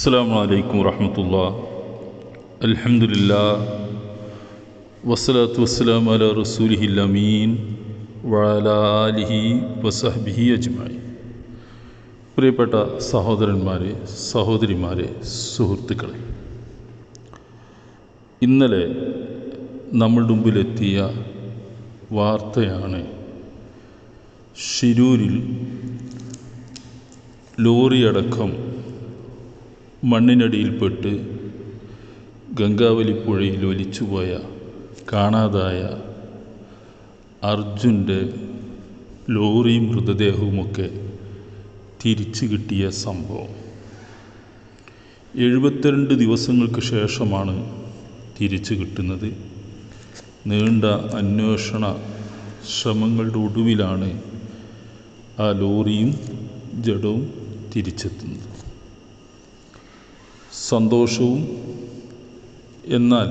السلام عليكم ورحمة الله الحمد لله والصلاة والسلام على رسوله الأمين وعلى آله وصحبه أجمعين പ്രിയപ്പെട്ട സഹോദരന്മാരെ സഹോദരിമാരെ സുഹൃത്തുക്കളെ ഇന്നലെ നമ്മളുടെ മുമ്പിലെത്തിയ വാർത്തയാണ് ഷിരൂരിൽ ലോറിയടക്കം മണ്ണിനടിയിൽപ്പെട്ട് ഗംഗാവലിപ്പുഴയിൽ ഒലിച്ചുപോയ കാണാതായ അർജുന്റെ ലോറിയും മൃതദേഹവുമൊക്കെ തിരിച്ചു കിട്ടിയ സംഭവം. എഴുപത്തിരണ്ട് ദിവസങ്ങൾക്ക് ശേഷമാണ് തിരിച്ചു കിട്ടുന്നത്. നീണ്ട അന്വേഷണ ശ്രമങ്ങളുടെ ഒടുവിലാണ് ആ ലോറിയും ജഡവും തിരിച്ചെത്തുന്നത്. സന്തോഷവും എന്നാൽ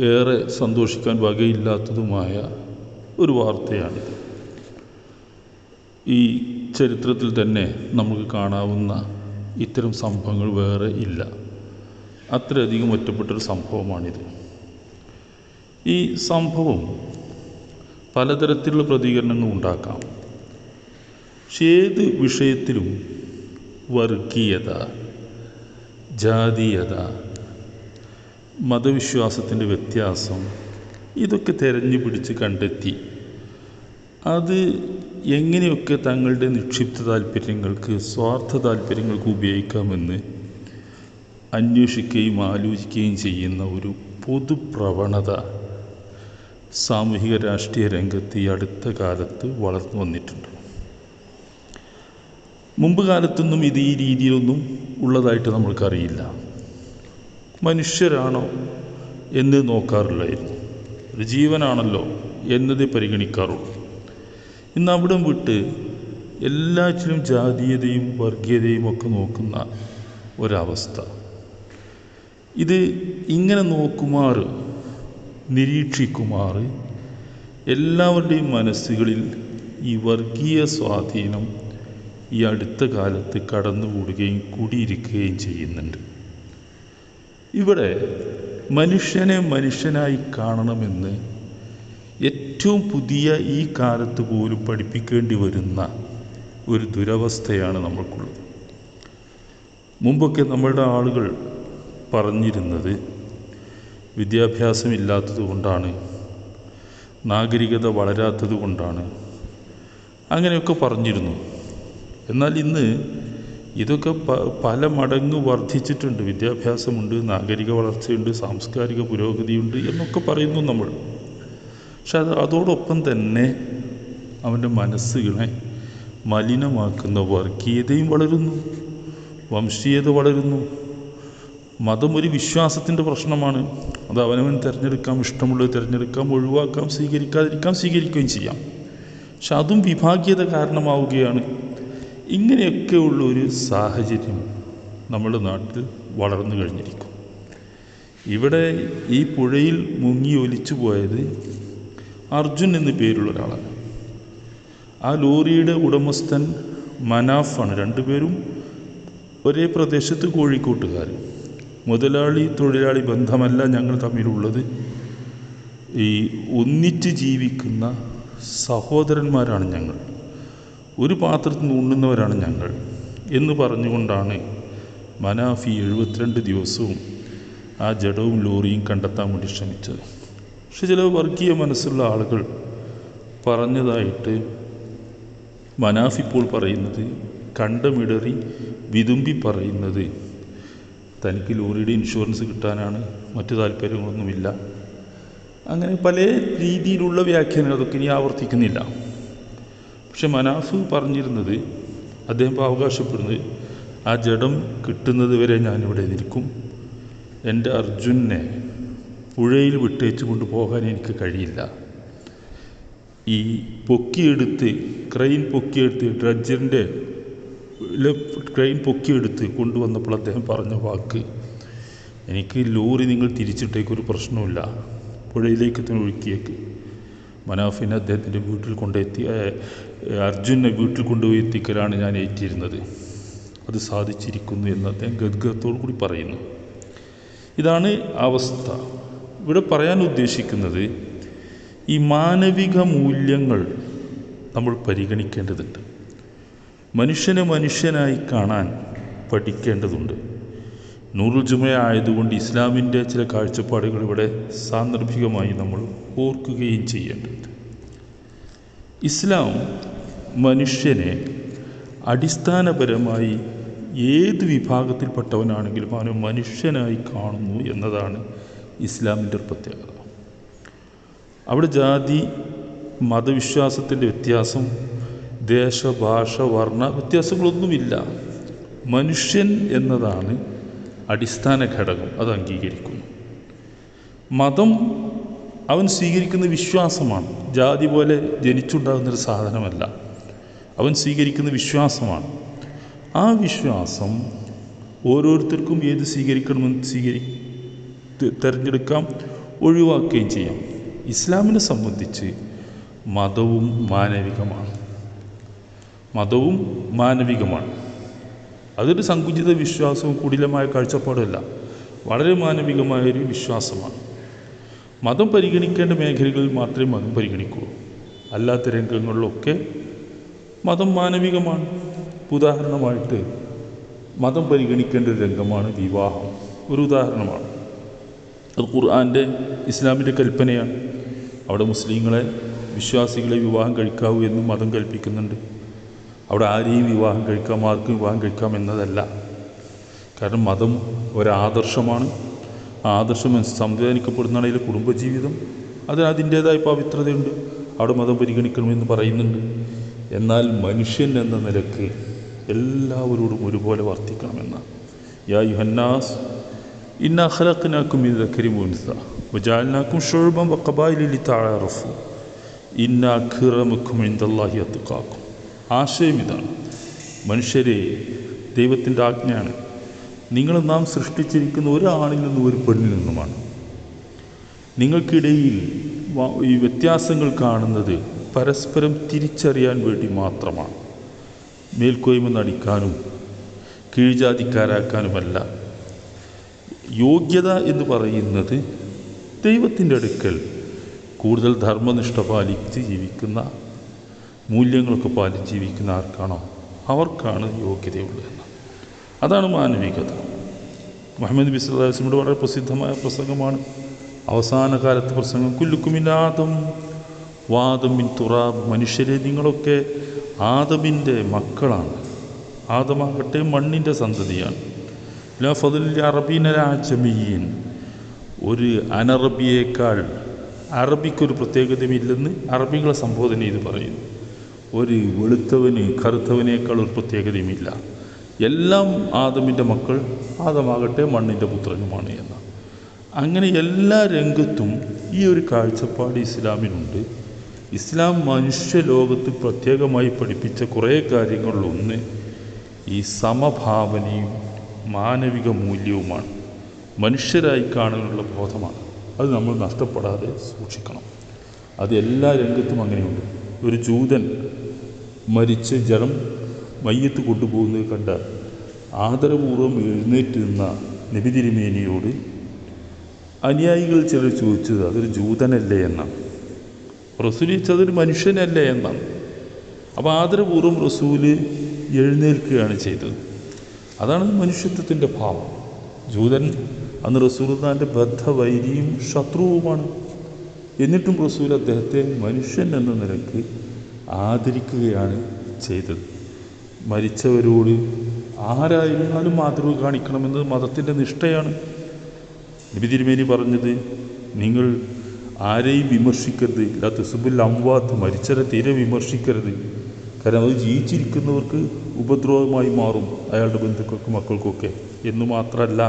ഏറെ സന്തോഷിക്കാൻ വകയില്ലാത്തതുമായ ഒരു വാർത്തയാണിത്. ഈ ചരിത്രത്തിൽ തന്നെ നമുക്ക് കാണാവുന്ന ഇത്തരം സംഭവങ്ങൾ വേറെ ഇല്ല. അത്രയധികം ഒറ്റപ്പെട്ടൊരു സംഭവമാണിത്. ഈ സംഭവം പലതരത്തിലുള്ള പ്രതികരണങ്ങൾ ഉണ്ടാക്കാം. പക്ഷേ ഏത് വിഷയത്തിലും വർഗീയത ജാതീയത മതവിശ്വാസത്തിന്റെ വ്യത്യാസം ഇതൊക്കെ തിരഞ്ഞു പിടിച്ച് കണ്ടെത്തി. അത് എങ്ങനെയൊക്കെ തങ്ങളുടെ നിക്ഷിപ്ത താല്പര്യങ്ങൾക്ക് സ്വാർത്ഥ താല്പര്യങ്ങൾക്ക് ഉപയോഗിക്കാമെന്ന് അന്വേഷിക്കുകയും ആലോചിക്കുകയും ചെയ്യുന്ന ഒരു പൊതുപ്രവണത സാമൂഹിക രാഷ്ട്രീയ രംഗത്ത് ഈ അടുത്ത കാലത്ത് വളർന്നു വന്നിട്ടുണ്ട്. മുമ്പ് കാലത്തൊന്നും ഇത് ഈ രീതിയിലൊന്നും ഉള്ളതായിട്ട് നമ്മൾക്കറിയില്ല. മനുഷ്യരാണോ എന്ന് നോക്കാറില്ലായിരുന്നു. ഒരു ജീവനാണല്ലോ എന്നത് പരിഗണിക്കാറുള്ളൂ. ഇന്ന് അവിടം വിട്ട് എല്ലാറ്റിലും ജാതീയതയും വർഗീയതയും ഒക്കെ നോക്കുന്ന ഒരവസ്ഥ. ഇത് ഇങ്ങനെ നോക്കുമാർ നിരീക്ഷിക്കുമാർ എല്ലാവരുടെയും മനസ്സുകളിൽ ഈ വർഗീയ സ്വാധീനം ഈ അടുത്ത കാലത്ത് കടന്നുകൂടുകയും കൂടിയിരിക്കുകയും ചെയ്യുന്നുണ്ട്. ഇവിടെ മനുഷ്യനെ മനുഷ്യനായി കാണണമെന്ന് ഏറ്റവും പുതിയ ഈ കാലത്ത് പോലും പഠിപ്പിക്കേണ്ടി വരുന്ന ഒരു ദുരവസ്ഥയാണ് നമ്മൾക്കുള്ളത്. മുമ്പൊക്കെ നമ്മളുടെ ആളുകൾ പറഞ്ഞിരുന്നത് വിദ്യാഭ്യാസമില്ലാത്തത് കൊണ്ടാണ് നാഗരികത വളരാത്തത് കൊണ്ടാണ് അങ്ങനെയൊക്കെ പറഞ്ഞിരുന്നു. എന്നാൽ ഇന്ന് ഇതൊക്കെ പല മടങ്ങ് വർദ്ധിച്ചിട്ടുണ്ട്. വിദ്യാഭ്യാസമുണ്ട് നാഗരിക വളർച്ചയുണ്ട് സാംസ്കാരിക പുരോഗതിയുണ്ട് എന്നൊക്കെ പറയുന്നു നമ്മൾ. പക്ഷെ അത് അതോടൊപ്പം തന്നെ അവന്റെ മനസ്സുകളെ മലിനമാക്കുന്ന വർഗീയതയും വളരുന്നു. വംശീയത വളരുന്നു. മതം ഒരു വിശ്വാസത്തിന്റെ പ്രശ്നമാണ്. അത് അവനവൻ തിരഞ്ഞെടുക്കാം ഇഷ്ടമുള്ളത് തിരഞ്ഞെടുക്കാം ഒഴിവാക്കാം സ്വീകരിക്കാതിരിക്കാം സ്വീകരിക്കുകയും ചെയ്യാം. പക്ഷെ അതും വിഭാഗീയത കാരണമാവുകയാണ്. ഇങ്ങനെയൊക്കെയുള്ള ഒരു സാഹചര്യം നമ്മുടെ നാട്ടിൽ വളർന്നു കഴിഞ്ഞിരിക്കും. ഇവിടെ ഈ പുഴയിൽ മുങ്ങി ഒലിച്ചു പോയത് അർജുൻ എന്ന് പേരുള്ള ഒരാളാണ്. ആ ലോറിയുടെ ഉടമസ്ഥൻ മനാഫാണ്. രണ്ടുപേരും ഒരേ പ്രദേശത്ത് കോഴിക്കോട്ടുകാർ മുതലാളി തൊഴിലാളി ബന്ധമല്ല ഞങ്ങൾ തമ്മിലുള്ളത്. ഈ ഒന്നിച്ച് ജീവിക്കുന്ന സഹോദരന്മാരാണ് ഞങ്ങൾ. ഒരു പാത്രത്തിൽ നിന്ന് ഉണ്ണുന്നവരാണ് ഞങ്ങൾ എന്ന് പറഞ്ഞുകൊണ്ടാണ് മനാഫി എഴുപത്തിരണ്ട് ദിവസവും ആ ജഡവും ലോറിയും കണ്ടെത്താൻ വേണ്ടി ശ്രമിച്ചത്. പക്ഷെ ചില വർഗീയ മനസ്സുള്ള ആളുകൾ പറഞ്ഞതായിട്ട് മനാഫ് ഇപ്പോൾ പറയുന്നത് കണ്ടമിടറി വിതുമ്പി പറയുന്നത് തനിക്ക് ലോറിയുടെ ഇൻഷുറൻസ് കിട്ടാനാണ് മറ്റു താല്പര്യങ്ങളൊന്നുമില്ല. അങ്ങനെ പല രീതിയിലുള്ള വ്യാഖ്യാനങ്ങൾ അതൊക്കെ ഇനി ആവർത്തിക്കുന്നില്ല. പക്ഷെ മനാഫ് പറഞ്ഞിരുന്നത് അദ്ദേഹം അവകാശപ്പെടുന്നത് ആ ജഡം കിട്ടുന്നത് വരെ ഞാനിവിടെ നിൽക്കും. എന്റെ അർജുനെ പുഴയിൽ വിട്ടേച്ച് കൊണ്ട് പോകാൻ എനിക്ക് കഴിയില്ല. ഈ പൊക്കിയെടുത്ത് ക്രെയിൻ പൊക്കിയെടുത്ത് ഡ്രഡ്ജറിന്റെ ക്രെയിൻ പൊക്കിയെടുത്ത് കൊണ്ടുവന്നപ്പോൾ അദ്ദേഹം പറഞ്ഞ വാക്ക് എനിക്ക് ലോറി നിങ്ങൾ തിരിച്ചിട്ടേക്കൊരു പ്രശ്നമില്ല പുഴയിലേക്ക് തന്നെ ഒഴുക്കിയേക്ക്. മനാഫിനെ അദ്ദേഹത്തിന്റെ വീട്ടിൽ കൊണ്ടെത്തി അർജുനെ വീട്ടിൽ കൊണ്ടുപോയി എത്തിക്കലാണ് ഞാൻ ഏറ്റിരുന്നത്. അത് സാധിച്ചിരിക്കുന്നു എന്ന് അദ്ദേഹം ഗദ്ഗത്തോടു കൂടി പറയുന്നു. ഇതാണ് അവസ്ഥ. ഇവിടെ പറയാൻ ഉദ്ദേശിക്കുന്നത് ഈ മാനവിക മൂല്യങ്ങൾ നമ്മൾ പരിഗണിക്കേണ്ടതുണ്ട്. മനുഷ്യനെ മനുഷ്യനായി കാണാൻ പഠിക്കേണ്ടതുണ്ട്. നൂറുൽ ജുമ ആയതുകൊണ്ട് ഇസ്ലാമിന്റെ ചില കാഴ്ചപ്പാടുകൾ ഇവിടെ സാന്ദർഭികമായി നമ്മൾ ഓർക്കുകയും ചെയ്യേണ്ടത് ഇസ്ലാം മനുഷ്യനെ അടിസ്ഥാനപരമായി ഏത് വിഭാഗത്തിൽപ്പെട്ടവനാണെങ്കിലും അവനെ മനുഷ്യനായി കാണുന്നു എന്നതാണ് ഇസ്ലാമിന്റെ പ്രത്യേകത. അവിടെ ജാതി മതവിശ്വാസത്തിന്റെ വ്യത്യാസം ദേശ ഭാഷ വർണ വ്യത്യാസങ്ങളൊന്നുമില്ല. മനുഷ്യൻ എന്നതാണ് അടിസ്ഥാന ഘടകം അത് അംഗീകരിക്കുന്നു. മതം അവൻ സ്വീകരിക്കുന്ന വിശ്വാസമാണ്. ജാതി പോലെ ജനിച്ചുണ്ടാകുന്നൊരു സാധനമല്ല. അവൻ സ്വീകരിക്കുന്ന വിശ്വാസമാണ്. ആ വിശ്വാസം ഓരോരുത്തർക്കും ഏത് സ്വീകരിക്കണമെന്ന് സ്വീകരി തിരഞ്ഞെടുക്കാം ഒഴിവാക്കുകയും ചെയ്യാം. ഇസ്ലാമിനെ സംബന്ധിച്ച് മതവും മാനവികമാണ്. മതവും മാനവികമാണ്. അതൊരു സങ്കുചിത വിശ്വാസവും കുടിലമായ കാഴ്ചപ്പാടുമല്ല. വളരെ മാനവികമായൊരു വിശ്വാസമാണ്. മതം പരിഗണിക്കേണ്ട മേഖലകളിൽ മാത്രമേ മതം പരിഗണിക്കൂ അല്ലാത്ത രംഗങ്ങളിലൊക്കെ മതം മാനവികമാണ്. ഉദാഹരണമായിട്ട് മതം പരിഗണിക്കേണ്ട ഒരു രംഗമാണ് വിവാഹം. ഒരു ഉദാഹരണമാണ്. അത് ഖുർആന്റെ ഇസ്ലാമിന്റെ കൽപ്പനയാണ്. അവിടെ മുസ്ലിങ്ങളെ വിശ്വാസികളെ വിവാഹം കഴിക്കാവൂ എന്ന് മതം കൽപ്പിക്കുന്നുണ്ട്. അവിടെ ആരെയും വിവാഹം കഴിക്കാം ആർക്കും വിവാഹം കഴിക്കാം എന്നതല്ല. കാരണം മതം ഒരാദർശമാണ്. ആ ആദർശം സംവിധാനിക്കപ്പെടുന്നതാണ് കുടുംബജീവിതം അത് അതിന്റേതായ പവിത്രതയുണ്ട്. അവിടെ മതം പരിഗണിക്കണമെന്ന് പറയുന്നുണ്ട്. എന്നാൽ മനുഷ്യൻ എന്ന നിലയ്ക്ക് എല്ലാവരോടും ഒരുപോലെ വർത്തിക്കണമെന്ന. യാ യുഹന്നാസ് ഇന്ന അഖലഖനാക്കും ഇത് കരിമുൻസ വജാലിനാക്കും ഷുഴുബം വക്കബായിലി താഴറഫു ഇന്ന അഖിറമുക്കും ഇന്ദല്ലാഹി അത്തുക്കാക്കും ആശയം ഇതാണ്. മനുഷ്യരെ ദൈവത്തിന്റെ ആജ്ഞയാണ്. നിങ്ങൾ നാം സൃഷ്ടിച്ചിരിക്കുന്ന ഒരാണിൽ നിന്നും ഒരു പെണ്ണിൽ നിന്നുമാണ്. നിങ്ങൾക്കിടയിൽ ഈ വ്യത്യാസങ്ങൾ കാണുന്നത് പരസ്പരം തിരിച്ചറിയാൻ വേണ്ടി മാത്രമാണ്. മേൽക്കോയ്മ നടിക്കാനും കീഴ്ജാതിക്കാരാക്കാനുമല്ല. യോഗ്യത എന്ന് പറയുന്നത് ദൈവത്തിന്റെ അടുക്കൽ കൂടുതൽ ധർമ്മനിഷ്ഠ പാലിച്ച് ജീവിക്കുന്ന മൂല്യങ്ങളൊക്കെ പാലിച്ച് ജീവിക്കുന്ന ആർക്കാണോ അവർക്കാണ് യോഗ്യതയുള്ളത് എന്ന്. അതാണ് മാനവികത. മുഹമ്മദ് അലൈഹി വസല്ലമയുടെ വളരെ പ്രസിദ്ധമായ പ്രസംഗമാണ്. അവസാന കാലത്ത് പ്രസംഗം കുല്ലുക്കുമില്ലാതും വാദം മിൻ തുറാബ് മനുഷ്യരെ നിങ്ങളൊക്കെ ആദമിന്റെ മക്കളാണ്. ആദമാകട്ടെ മണ്ണിന്റെ സന്തതിയാണ്. ലാ ഫതുൽ അറബീനരാജമീൻ ഒരു അനറബിയേക്കാൾ അറബിക്കൊരു പ്രത്യേകതയുമില്ലെന്ന് അറബികളെ സംബോധന ചെയ്ത് പറയുന്നു. ഒരു വെളുത്തവന് കറുത്തവനേക്കാൾ ഒരു പ്രത്യേകതയുമില്ല. എല്ലാം ആദമിന്റെ മക്കൾ ആദമാകട്ടെ മണ്ണിന്റെ പുത്രനുമാണ് എന്ന്. അങ്ങനെ എല്ലാ രംഗത്തും ഈ ഒരു കാഴ്ചപ്പാട് ഇസ്ലാമിനുണ്ട്. ഇസ്ലാം മനുഷ്യലോകത്ത് പ്രത്യേകമായി പഠിപ്പിച്ച കുറേ കാര്യങ്ങളിലൊന്ന് ഈ സമഭാവനയും മാനവിക മൂല്യവുമാണ്. മനുഷ്യരായി കാണാനുള്ള ബോധമാണ്. അത് നമ്മൾ നഷ്ടപ്പെടാതെ സൂക്ഷിക്കണം. അത് എല്ലാ രംഗത്തും അങ്ങനെയുണ്ട്. ഒരു ജൂതൻ മരിച്ച് ജലം മയ്യത്ത് കൊണ്ടുപോകുന്നത് കണ്ട ആദരപൂർവം എഴുന്നേറ്റ് നിന്ന നബി തിരുമേനിയോട് അനുയായികൾ ചിലർ ചോദിച്ചത് അതൊരു ജൂതനല്ലേ എന്നാണ് റസൂൽ ചോദിച്ചത് അതൊരു മനുഷ്യനല്ലേ എന്നാണ് അപ്പോൾ ആദരപൂർവം റസൂൽ എഴുന്നേൽക്കുകയാണ് ചെയ്തത്. അതാണ് മനുഷ്യത്വത്തിന്റെ ഭാവം. ജൂതൻ അന്ന് റസൂൽദാന്റെ ബദ്ധവൈരിയും ശത്രുവുമാണ്. എന്നിട്ടും റസൂൽ അദ്ദേഹത്തെ മനുഷ്യൻ എന്ന നിലയ്ക്ക് ആദരിക്കുകയാണ് ചെയ്തത്. മരിച്ചവരോട് ആരായിരുന്നാലും മാതൃക കാണിക്കണമെന്നത് മതത്തിന്റെ നിഷ്ഠയാണ്. നബി തിരുമേനി പറഞ്ഞത് നിങ്ങൾ ആരെയും വിമർശിക്കരുത്. ഇല്ലാ തുസുബുൽ അംവാത്ത്. മരിച്ചവരെ തീരെ വിമർശിക്കരുത്. കാരണം അത് ജീവിച്ചിരിക്കുന്നവർക്ക് ഉപദ്രവമായി മാറും അയാളുടെ ബന്ധുക്കൾക്കും മക്കൾക്കൊക്കെ. എന്ന് മാത്രമല്ല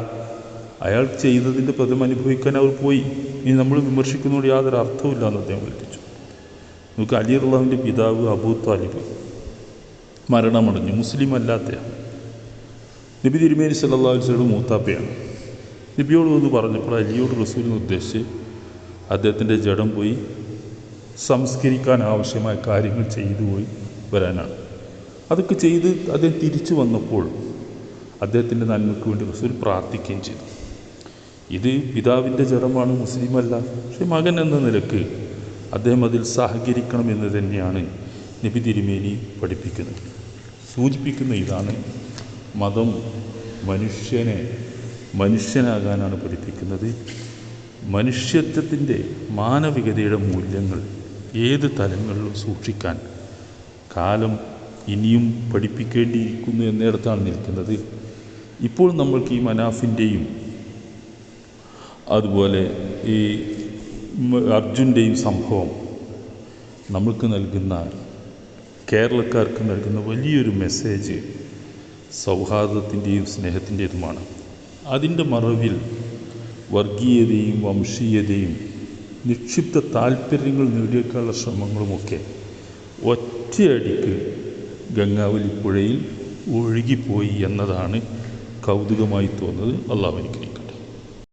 അയാൾ ചെയ്തതിന്റെ പ്രതിമ അനുഭവിക്കാൻ അവർ പോയി. ഇനി നമ്മൾ വിമർശിക്കുന്നതുകൊണ്ട് യാതൊരു അർത്ഥവുമില്ല എന്ന് അദ്ദേഹം കൽപ്പിച്ചു നമുക്ക് അലി അള്ളാഹുവിന്റെ പിതാവ് അബൂ താലിബ്. മരണമടഞ്ഞു. മുസ്ലിം അല്ലാത്തയാണ് നബി തിരുമേനി അലൈഹി വസല്ലം മൂത്താപ്പയാണ്. നബിയോട് ഒന്ന് പറഞ്ഞപ്പോൾ അലിയോട് റസൂൽ നിർദ്ദേശിച്ച് അദ്ദേഹത്തിന്റെ ജഡം പോയി സംസ്കരിക്കാൻ ആവശ്യമായ കാര്യങ്ങൾ ചെയ്തു പോയി വരാനാണ്. അതൊക്കെ ചെയ്ത് അദ്ദേഹം തിരിച്ചു വന്നപ്പോൾ അദ്ദേഹത്തിന്റെ നന്മയ്ക്ക് വേണ്ടി റസൂൽ പ്രാർത്ഥിക്കുകയും ചെയ്തു. ഇത് പിതാവിന്റെ ജഡമാണ് മുസ്ലിമല്ല. പക്ഷെ മകൻ എന്ന നിലയ്ക്ക് അദ്ദേഹം അതിൽ സഹകരിക്കണം എന്ന് തന്നെയാണ് നബി തിരുമേനി പഠിപ്പിക്കുന്നത്. സൂചിപ്പിക്കുന്ന ഇതാണ് മതം മനുഷ്യനെ മനുഷ്യനാകാനാണ് പഠിപ്പിക്കുന്നത്. മനുഷ്യത്വത്തിന്റെ മാനവികതയുടെ മൂല്യങ്ങൾ ഏത് തലങ്ങളിലും സൂക്ഷിക്കാൻ കാലം ഇനിയും പഠിപ്പിക്കേണ്ടിയിരിക്കുന്നു എന്നിടത്താണ് നിൽക്കുന്നത്. ഇപ്പോൾ നമ്മൾക്ക് ഈ മനാഫിന്റെയും അതുപോലെ ഈ അർജുന്റെയും സംഭവം നമുക്ക് നൽകുന്ന കേരളക്കാർക്ക് നൽകുന്ന വലിയൊരു മെസ്സേജ് സൗഹാർദ്ദത്തിന്റെയും സ്നേഹത്തിന്റെതുമാണ് അതിന്റെ മറവിൽ വർഗീയതയും വംശീയതയും നിക്ഷിപ്ത താല്പര്യങ്ങൾ നേടിയേക്കാനുള്ള ശ്രമങ്ങളുമൊക്കെ ഒറ്റയടിക്ക് ഗംഗാവലി പുഴയിൽ ഒഴുകിപ്പോയി എന്നതാണ് കൗതുകമായി തോന്നുന്നത്. അള്ളാഹ്